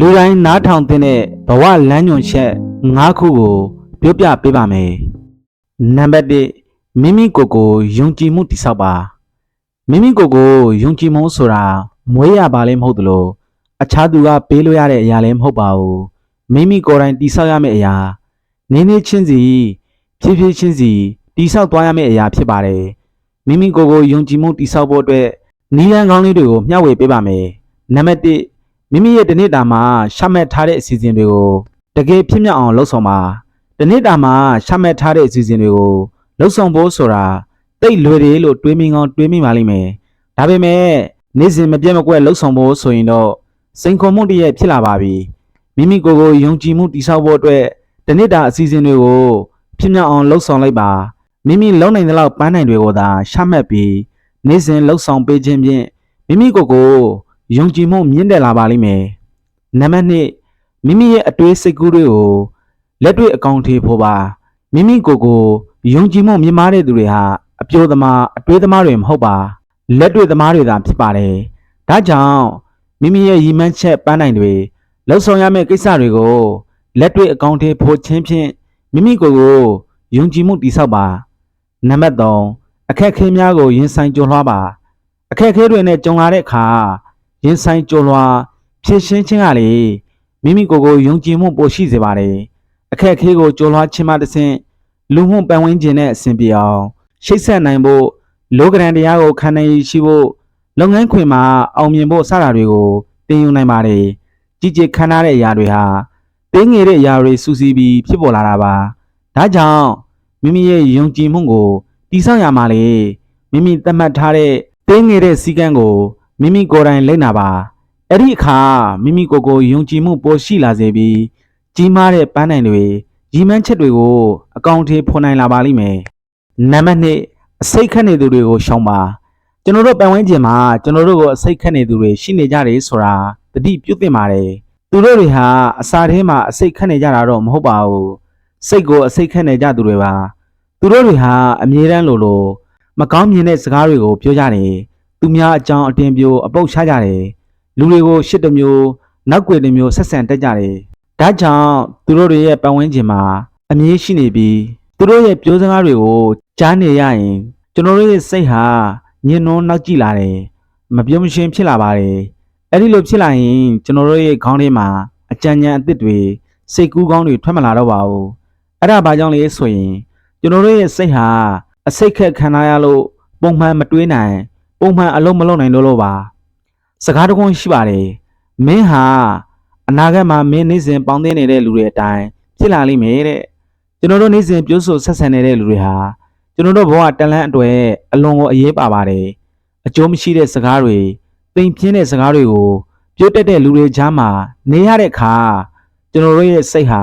လူတိုင်းနားထောင်တဲ့ဘဝလမ်းညွန်ချက်၅ခုကိုပြောပြပေးပါမယ်နံပါတ်1မိမိကိုယ်ကိုယုံကြည်မှုတည်ဆောက်ပါမိမိကိုယ်ကိုယုံကြည်မှုဆိုတာမွေးရပါလဲမဟုတ်သလိုအခြားသူကပေးလို့ရတဲ့အရာလည်းမဟုတ်ပါဘူးမိမိကိုယ်တိုင်တည်ဆောက်ရမယ့်အရာနေနေချင်းစီဖြည်းဖြည်းချင်းစီတည်ဆောက်သွားရမယ့်အရာဖြစ်ပါတယ်မိမိကိုယ်ကိုယုံကြည်မှုတည်ဆောက်ဖို့အတွက်နည်းလမ်းကောင်းလေးတွေကိုမျှဝေပေးပါမယ်နံပါတ်1 မိမိရဲ့တနေ့တာမှာရှမှတ်ထားတဲ့အစီအစဉ်တွေကိုတကယ်ဖြစ်မြောက်အောင်လှုပ်ဆောင်ပါတနေ့တာမှာရှမှတ်ထားတဲ့အစီအစဉ်တွေကိုလှုပ်ဆောင်ဖို့ဆိုတာတိတ်လွယ်တယ်လို့တွေးမိကောင်းတွေးမိပါလိမ့်မယ်ဒါပေမဲ့နေ့စဉ်မပြတ်မကွက်လှုပ်ဆောင်ဖို့ဆိုရင်တော့စိန်ခေါ်မှုတစ်ရဲ့ဖြစ်လာပါပြီမိမိကိုယ်ကိုယုံကြည်မှုတည်ဆောက်ဖို့အတွက်တနေ့တာအစီအစဉ်တွေကိုဖြစ်မြောက်အောင်လှုပ်ဆောင်လိုက်ပါမိမိလုံနိုင်တဲ့လောက်ပန်းနိုင်တွေကိုသာရှမှတ်ပြီးနေ့စဉ်လှုပ်ဆောင်ပေးခြင်းဖြင့်မိမိကိုယ်ကို ယုံကြည်မှုမြင့်တက်လာပါလိမ့်မယ်နံပါတ်2မိမိရဲ့အတွေးစိတ်ကူးတွေကိုလက်တွေ့အကောင့်ထေဖို့ပါမိမိကိုယ်ကိုယုံကြည်မှုမြင့်မားတဲ့သူတွေဟာအပြိုသမားအတွေးသမားတွေမဟုတ်ပါလက်တွေ့သမားတွေသာဖြစ်ပါတယ်ဒါကြောင့်မိမိရဲ့ရည်မှန်းချက်ပန်းနိုင်တွေလှုပ်ဆောင်ရမယ့်ကိစ္စတွေကိုလက်တွေ့အကောင့်ထေဖို့ခြင်းဖြင့်မိမိကိုယ်ကိုယုံကြည်မှုတည်ဆောက်ပါနံပါတ်3အခက်အခဲများကိုရင်ဆိုင်ကျော်လွှားပါအခက်အခဲတွေနဲ့ကြုံလာတဲ့အခါ ရင်ဆိုင်ကြိုးလွှာဖြည့်ရှင်းခြင်းကလေမိမိကိုယ်ကိုယုံကြည်မှုပိုရှိစေပါတယ်အခက်အခဲကိုကြိုးလွှာခြင်းမှတစ်ဆင့်လူမှုပတ်ဝန်းကျင်နဲ့အဆင်ပြေအောင်ရှိတ်ဆက်နိုင်ဖို့လောကရန်တရားကိုခံနိုင်ရရှိဖို့လုပ်ငန်းခွင်မှာအောင်မြင်ဖို့စတာတွေကိုတင်ယူနိုင်ပါတယ်ကြည်ကြည်ခံရတဲ့အရာတွေဟာတင်းငယ်တဲ့အရာတွေစူးစီးပြီးဖြစ်ပေါ်လာတာပါဒါကြောင့်မိမိရဲ့ယုံကြည်မှုကိုတည်ဆောက်ရမှာလေမိမိသတ်မှတ်ထားတဲ့တင်းငယ်တဲ့စည်းကမ်းကို မိမိကိုယ်တိုင်လိုက်နာပါအဲ့ဒီအခါမိမိကိုယ်ကိုယုံကြည်မှုပိုရှိလာစေပြီးကြီးမားတဲ့ပန်းနိုင်တွေရီမန်းချက်တွေကိုအကောင့်ထဲဖော်နိုင်လာပါလိမ့်မယ်နံပါတ်2အစိတ်ခတ်နေသူတွေကိုရှောင်ပါကျွန်တော်တို့ပတ်ဝန်းကျင်မှာကျွန်တော်တို့ကိုအစိတ်ခတ်နေသူတွေရှိနေကြတယ်ဆိုတာတတိပြုတ်တင်ပါတယ်သူတို့တွေဟာအစာထဲမှာအစိတ်ခတ်နေကြတာတော့မဟုတ်ပါဘူးစိတ်ကိုအစိတ်ခတ်နေကြသူတွေပါသူတို့တွေဟာအမြဲတမ်းလိုလိုမကောင်းမြင်တဲ့စကားတွေကိုပြောကြတယ် သူများအကြောင်းအတင်ပြိုအပုတ်ချကြတယ်လူတွေကိုရှစ်တစ်မျိုးနောက်ွယ်တစ်မျိုးဆက်ဆံတက်ကြတယ်ဒါကြောင့်သူတို့တွေရဲ့ပတ်ဝန်းကျင်မှာအမြင်ရှိနေပြီးသူတို့ရဲ့ပြောစကားတွေကိုကြားနေရရင်ကျွန်တော်တို့ရဲ့စိတ်ဟာညှဉ်းနှွမ်းနောက်ကြည့်လာတယ်မပြုံးမရှင်းဖြစ်လာပါတယ်အဲ့ဒီလိုဖြစ်လာရင်ကျွန်တော်တို့ရဲ့ခေါင်းထဲမှာအကြံဉာဏ်အသစ်တွေစိတ်ကူးကောင်းတွေထွက်မလာတော့ပါဘူးအဲ့ဒါဘာကြောင့်လဲဆိုရင်ကျွန်တော်တို့ရဲ့စိတ်ဟာအစိတ်ခက်ခံရလို့ပုံမှန်မတွေးနိုင် ပုံမှန်အလုံးမလုံးနိုင်လို့လို့ပါစကားတကွန်းရှိပါတယ်မင်းဟာအနာဂတ်မှာမင်းနေ့စဉ်ပေါင်းသင်းနေတဲ့လူတွေအတိုင်းဖြစ်လာလိမ့်မယ်တဲ့ကျွန်တော်တို့နေ့စဉ်ပြောဆိုဆက်ဆံနေတဲ့လူတွေဟာကျွန်တော်တို့ဘဝတလန့်အတွေ့အလွန်ကိုအရေးပါပါတယ်အကျိုးမရှိတဲ့စကားတွေတိမ်ပြင်းတဲ့စကားတွေကိုပြောတတ်တဲ့လူတွေကြားမှာနေရတဲ့အခါကျွန်တော်တို့ရဲ့စိတ်ဟာ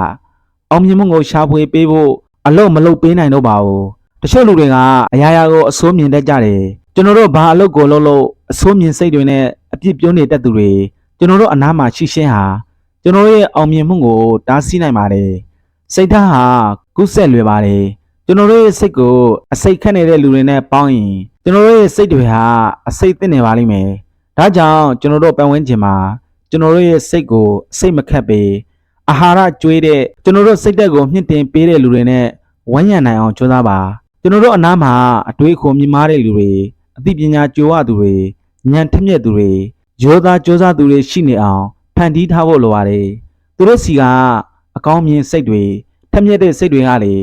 အောင်မြင်မှုကိုရှာဖွေပေးဖို့အလုံးမလုပ်ပေးနိုင်တော့ပါဘူးတချို့လူတွေကအရာရာကိုအစိုးမြင်တတ်ကြတယ် ကျွန်တော်တို့ဘာအလုပ်ကိုလုပ်လို့အစိုးမြင်စိတ်တွေနဲ့အပြစ်ပြောနေတတ်သူတွေကျွန်တော်တို့အနားမှာရှိရှင်းဟာကျွန်တော်ရဲ့အောင်မြင်မှုကိုတားဆီးနိုင်ပါတယ်စိတ်ထားဟာကုဆက်လွယ်ပါတယ်ကျွန်တော်တို့ရဲ့စိတ်ကိုအစိတ်ခတ်နေတဲ့လူတွေနဲ့ပေါင်းရင်ကျွန်တော်တို့ရဲ့စိတ်တွေဟာအစိတ်သင့်နေပါလိမ့်မယ်ဒါကြောင့်ကျွန်တော်တို့ပတ်ဝန်းကျင်မှာကျွန်တော်တို့ရဲ့စိတ်ကိုအစိတ်မခတ်ပေအာဟာရကျွေးတဲ့ကျွန်တော်တို့စိတ်သက်ကိုမြင့်တင်ပေးတဲ့လူတွေနဲ့ဝန်းရံနိုင်အောင်ကြိုးစားပါကျွန်တော်တို့အနားမှာအတွေးအခေါ်မြင်မာတဲ့လူတွေ အသိပညာကြိုးဝသူတွေဉာဏ်ထက်မြက်သူတွေရောသားကြိုးစားသူတွေရှိနေအောင်ဖန်တီးထားဖို့လိုပါတယ်သူတို့စီကအကောင်းမြင်စိတ်တွေထက်မြက်တဲ့စိတ်တွေကလေ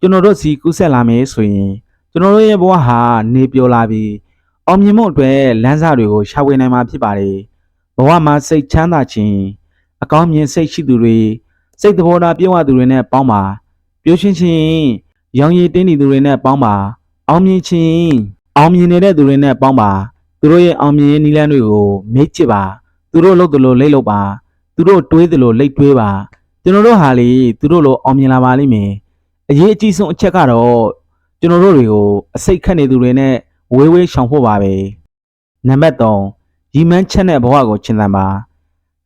ကျွန်တော်တို့စီကူးဆက်လာမယ်ဆိုရင်ကျွန်တော်တို့ရဲ့ဘဝဟာနေပျော်လာပြီးအောင်မြင်မှုအတွက်လမ်းစာတွေကိုရှာဖွေနိုင်မှာဖြစ်ပါတယ်ဘဝမှာစိတ်ချမ်းသာခြင်းအကောင်းမြင်စိတ်ရှိသူတွေစိတ်သဘောထားပြည့်ဝသူတွေနဲ့ပေါင်းပါပျော်ရွှင်ခြင်းရောင်ရည်တင်းနေသူတွေနဲ့ပေါင်းပါအောင်မြင်ခြင်း အောင်မြင်နေတဲ့သူတွေနဲ့ပေါင်းပါသူတို့ရဲ့အောင်မြင်ရေးနည်းလမ်းတွေကိုမေ့ချစ်ပါသူတို့လုပ်သလိုလိတ်လုပ်ပါသူတို့တွေးသလိုလိတ်တွေးပါကျွန်တော်တို့ဟာလေသူတို့လိုအောင်မြင်လာပါလိမ့်မယ်အရေးအကြီးဆုံးအချက်ကတော့ကျွန်တော်တို့တွေကိုအစိတ်ခတ်နေသူတွေနဲ့ဝေးဝေးရှောင်ဖို့ပါပဲနံပါတ်3ရီမန်းချက်တဲ့ဘဝကိုချင်တန်ပါ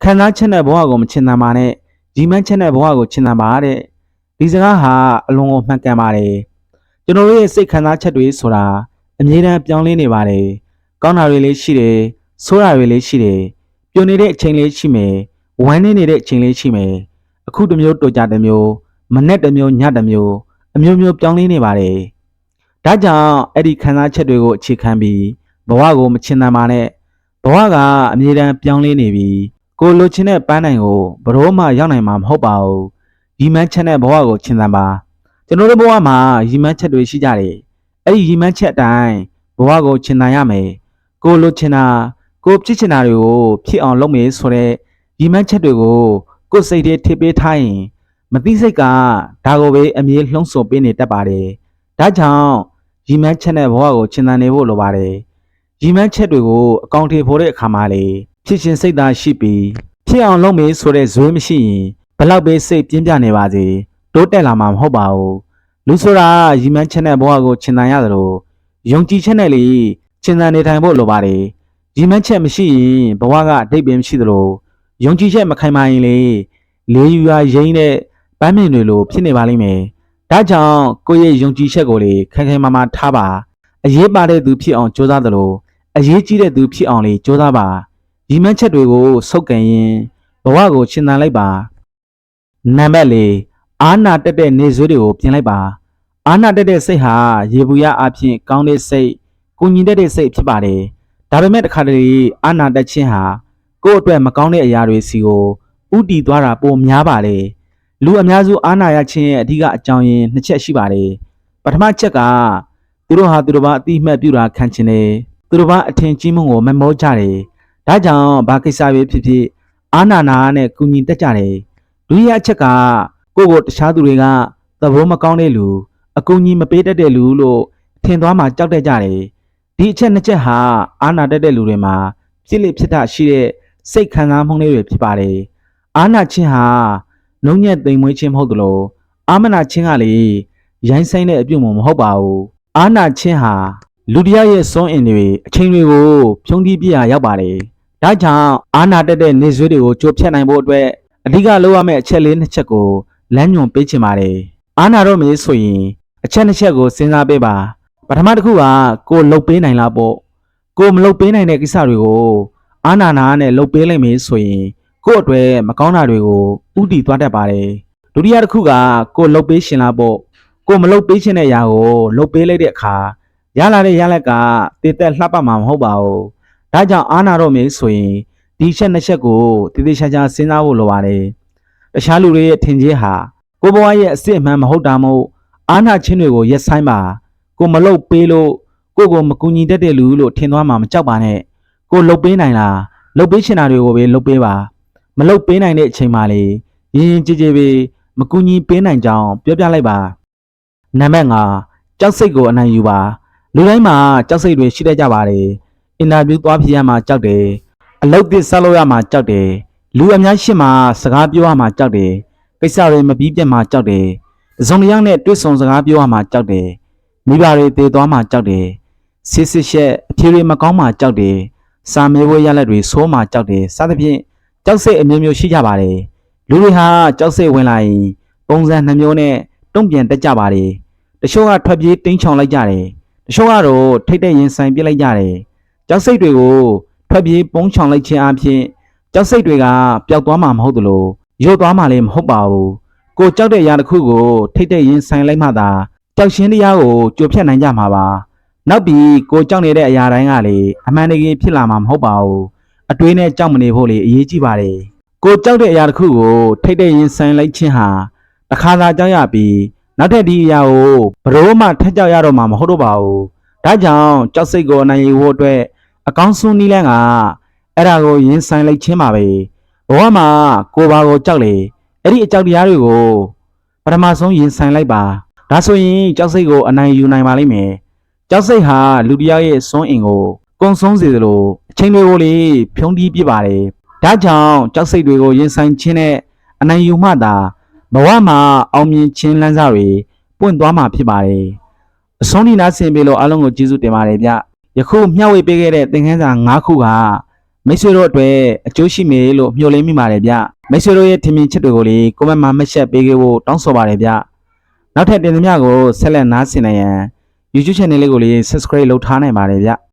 ခံစားချက်တဲ့ဘဝကိုမချင်တန်ပါနဲ့ရီမန်းချက်တဲ့ဘဝကိုချင်တန်ပါတဲ့ဒီစကားဟာအလွန်ကိုမှန်ကန်ပါတယ်ကျွန်တော်တို့ရဲ့စိတ်ခံစားချက်တွေဆိုတာ အမြဲတမ်းပြောင်းလဲနေပါတယ်ကောင်းတာတွေလည်းရှိတယ်ဆိုးတာတွေလည်းရှိတယ်ပျော်နေတဲ့အချိန်လေးရှိမယ်ဝမ်းနေနေတဲ့အချိန်လေးရှိမယ်အခုတစ်မျိုးတော်ကြတစ်မျိုးမနဲ့တစ်မျိုးညတစ်မျိုးအမျိုးမျိုးပြောင်းလဲနေပါတယ်ဒါကြောင့်အဲ့ဒီခံစားချက်တွေကိုအခြေခံပြီးဘဝကိုမချင်တမ်းပါနဲ့ဘဝကအမြဲတမ်းပြောင်းလဲနေပြီးကိုလိုချင်တဲ့ပန်းနိုင်ကိုဘယ်တော့မှရောက်နိုင်မှာမဟုတ်ပါဘူးရီမန်းချက်နဲ့ဘဝကိုချင်တမ်းပါကျွန်တော်တို့ဘဝမှာရီမန်းချက်တွေရှိကြတယ် အဲ့ဒီရီမန်းချက်အတိုင်းဘဝကိုချင်တမ်းရမယ်ကိုလိုချင်တာကိုဖြစ်ချင်တာတွေကိုဖြစ်အောင်လုပ်မယ်ဆိုတဲ့ရီမန်းချက်တွေကိုကိုယ်စိတ်ထဲထည့်ပေးထားရင်မသိစိတ်ကဒါကိုပဲအမြဲလှုံ့ဆော်ပေးနေတတ်ပါတယ်။ဒါကြောင့်ရီမန်းချက်နဲ့ဘဝကိုချင်တန်နေဖို့လိုပါတယ်။ရီမန်းချက်တွေကိုအကောင့်ထေဖို့တဲ့အခါမှာလေဖြစ်ချင်းစိတ်သားရှိပြီးဖြစ်အောင်လုပ်မေးဆိုတဲ့ဇွေးမရှိရင်ဘလောက်ပဲစိတ်ပြင်းပြနေပါစေတိုးတက်လာမှာမဟုတ်ပါဘူး။ လူဆိုတာရီမန်းချက်နဲ့ဘဝကိုချင်တန်ရတယ်လို့ယုံကြည်ချက်နဲ့လေချင်တန်နေထိုင်ဖို့လိုပါတယ်။ရီမန်းချက်မရှိရင်ဘဝကအတိတ်ပဲမရှိသလိုယုံကြည်ချက်မခိုင်မာရင်လေလေးယူရရင်းတဲ့ပန်းမြင်တွေလိုဖြစ်နေပါလိမ့်မယ်။ဒါကြောင့်ကိုယ့်ရဲ့ယုံကြည်ချက်ကိုလေခိုင်ခိုင်မာမာထားပါ။အရေးပါတဲ့သူဖြစ်အောင်ကြိုးစားသလိုအရေးကြီးတဲ့သူဖြစ်အောင်လေကြိုးစားပါ။ရီမန်းချက်တွေကိုစုပ်ကန်ရင်ဘဝကိုရှင်းသန်လိုက်ပါ။နံပါတ်၄ အာနာတက်တဲ့နေဆွေးတွေကိုပြင်လိုက်ပါ။အာနာတက်တဲ့စိတ်ဟာရေဘူးရအဖြစ်ကောင်းတဲ့စိတ်၊ကိုညီတက်တဲ့စိတ်ဖြစ်ပါတယ်။ဒါပေမဲ့တစ်ခါတလေအာနာတက်ခြင်းဟာကိုယ့်အတွက်မကောင်းတဲ့အရာတွေစီကိုဥတီသွားတာပိုများပါတယ်။လူအများစုအာနာရခြင်းရဲ့အဓိကအကြောင်းရင်းနှစ်ချက်ရှိပါတယ်။ပထမချက်ကသူတို့ဟာသူတို့ဘာအတိအမှတ်ပြုတာခံချင်တယ်။သူတို့ဘာအထင်ကြီးမှုကိုမမောကြတယ်။ဒါကြောင့်ဘာကိစ္စပဲဖြစ်ဖြစ်အာနာနာနဲ့ကုညီတက်ကြတယ်။ဒုတိယအချက်က ကိုယ့်ကိုတခြားသူတွေကသဘောမကောင်းတဲ့လူအကူညီမပေးတတ်တဲ့လူလို့ထင်သွားမှကြောက်တတ်ကြတယ်။ဒီအချက်နှစ်ချက်ဟာအာနာတက်တဲ့လူတွေမှာဖြစ်လေဖြစ်တာရှိတဲ့စိတ်ခံစားမှုတွေဖြစ်ပါတယ်။အာနာချင်းဟာနှုံညက်သိမ်မွေးခြင်းမဟုတ်သလိုအာမနာချင်းကလေရိုင်းဆိုင်တဲ့အပြုတ်မမဟုတ်ပါဘူးအာနာချင်းဟာလူတရားရဲ့စွန့်အင်တွေအချိန်တွေကိုဖြုံးတီးပြရရောက်ပါတယ်ဒါကြောင့်အာနာတက်တဲ့နေဆွေးတွေကိုကြိုးဖြတ်နိုင်ဖို့အတွက်အဓိကလုပ်ရမယ့်အချက်လေးနှစ်ချက်ကို လမ်းညွှန်ပေးချင်ပါတယ်အာနာတော့မေးဆိုရင်အချက်နှစ်ချက်ကိုစဉ်းစားပေးပါပထမတစ်ခုကကိုလှုပ်ပေးနိုင်လားပေါ့ကိုမလှုပ်ပေးနိုင်တဲ့ကိစ္စတွေကိုအာနာနာနဲ့လှုပ်ပေးလိုက်မေးဆိုရင်ကို့အတွက်မကောင်းတာတွေကိုဥတီသွားတတ်ပါတယ်ဒုတိယတစ်ခုကကိုလှုပ်ပေးရှင်လားပေါ့ကိုမလှုပ်ပေးခြင်းတဲ့အရာကိုလှုပ်ပေးလိုက်တဲ့အခါရလာတဲ့ရလက်ကတည်သက်လှပမှာမဟုတ်ပါဘူးဒါကြောင့်အာနာတော့မင်းဆိုရင်ဒီချက်နှစ်ချက်ကိုတည်တည်ချာချာစဉ်းစားဖို့လိုပါတယ် တခြားလူတွေရဲ့ထင်ကြီးဟာကိုဘဝရဲ့အစစ်အမှန်မဟုတ်တာမို့အာနာချင်းတွေကိုရက်ဆိုင်ပါကိုမလှုပ်ပေးလို့ကိုကိုမကူညီတတ်တဲ့လူလို့ထင်သွားမှာမကြောက်ပါနဲ့ကိုလှုပ်ပေးနိုင်လားလှုပ်ပေးချင်တာတွေကိုပဲလှုပ်ပေးပါမလုတ်ပေးနိုင်တဲ့အချိန်မှလေရင်ရင်ကြည်ကြည်ပဲမကူညီပေးနိုင်ကြောင်းပြောပြလိုက်ပါနံပါတ်5ကြောက်စိတ်ကိုအနိုင်ယူပါလူတိုင်းမှာကြောက်စိတ်တွေရှိတတ်ကြပါတယ်အင်တာဗျူးသွားဖြစ်ရမှာကြောက်တယ်အလုပ်သစ်ဆက်လုပ်ရမှာကြောက်တယ် လူအများရှိမှစကားပြောရမှာကြောက်တယ်ကိစ္စတွေမပြီးပြတ်မှာကြောက်တယ်တစ်စုံတစ်ယောက်နဲ့တွေ့ဆုံစကားပြောရမှာကြောက်တယ်မိဘတွေတည်သွားမှာကြောက်တယ်ဆစ်စစ်ရှက်အဖြေတွေမကောင်းမှကြောက်တယ်စာမေးပွဲရလက်တွေဆိုးမှကြောက်တယ်စသဖြင့်ကြောက်စိတ်အမျိုးမျိုးရှိကြပါတယ်လူတွေဟာကြောက်စိတ်ဝင်လာရင်ပုံစံနှမျိုးနဲ့တုံ့ပြန်တက်ကြပါတယ်တချို့ကထွက်ပြေးတင်းချောင်လိုက်ကြတယ်တချို့ကတော့ထိတ်တဲ့ရင်ဆိုင်ပြစ်လိုက်ကြတယ်ကြောက်စိတ်တွေကိုထွက်ပြေးပုံးချောင်လိုက်ခြင်းအပြင် ကြောက်စိတ်တွေကပျောက်သွားမှာမဟုတ်သလိုရုတ်သွားမှာလည်းမဟုတ်ပါဘူးကိုကြောက်တဲ့အရာတစ်ခုကိုထိတ်တဲ့ရင်ဆိုင်လိုက်မှသာကြောက်ရှင်တရားကိုကြိုဖြတ်နိုင်ကြမှာပါနောက်ပြီးကိုကြောက်နေတဲ့အရာတိုင်းကလေအမှန်တကယ်ဖြစ်လာမှာမဟုတ်ပါဘူးအတွေးနဲ့ကြောက်မနေဖို့လေအရေးကြီးပါတယ်။ကိုကြောက်တဲ့အရာတစ်ခုကိုထိတ်တဲ့ရင်ဆိုင်လိုက်ခြင်းဟာတစ်ခါသာကြောက်ရပြီးနောက်ထပ်ဒီအရာကိုဘယ်တော့မှထပ်ကြောက်ရတော့မှာမဟုတ်တော့ပါဘူး။ဒါကြောင့်ကြောက်စိတ်ကိုအနိုင်ယူဖို့အတွက်အကောင်းဆုံးနည်းလမ်းက အဲ့ဒါကိုရင်ဆိုင်လိုက်ခြင်းပါပဲ။ဘဝမှာကိုပါကိုကြောက်လေအဲ့ဒီအကြောက်တရားတွေကိုပထမဆုံးရင်ဆိုင်လိုက်ပါ။ဒါဆိုရင်ကြောက်စိတ်ကိုအနိုင်ယူနိုင်ပါလိမ့်မယ်။ကြောက်စိတ်ဟာလူတစ်ယောက်ရဲ့စွမ်းအင်ကိုကုံဆုံးစေသလိုအချိန်တွေကိုလေဖြုံးတီးပြပါတယ်။ဒါကြောင့်ကြောက်စိတ်တွေကိုရင်ဆိုင်ခြင်းနဲ့အနိုင်ယူမှသာဘဝမှာအောင်မြင်ခြင်းလမ်းစာတွေပွင့်သွားမှာဖြစ်ပါတယ်။အဆုံးထိနာဆင်ပေးလို့အားလုံးကိုကျေးဇူးတင်ပါတယ်ဗျ။ယခုမျှဝေပေးခဲ့တဲ့သင်ခန်းစာ၅ခုက မိတ်ဆွေတို့အတွက်အကျိုးရှိမယ်လို့မျှော်လင့်မိပါတယ်ဗျ။မိတ်ဆွေတို့ရဲ့ထင်မြင်ချက်တွေကိုလေကွန်မန့်မှာမှတ်ချက်ပေးခဲ့ဖို့တောင်းဆိုပါတယ်ဗျ။နောက်ထပ်တင်သမျှကိုဆက်လက်နားဆင်နိုင်ရန် YouTube channel လေးကိုလေ subscribe လုပ်ထားနိုင်ပါတယ်ဗျ။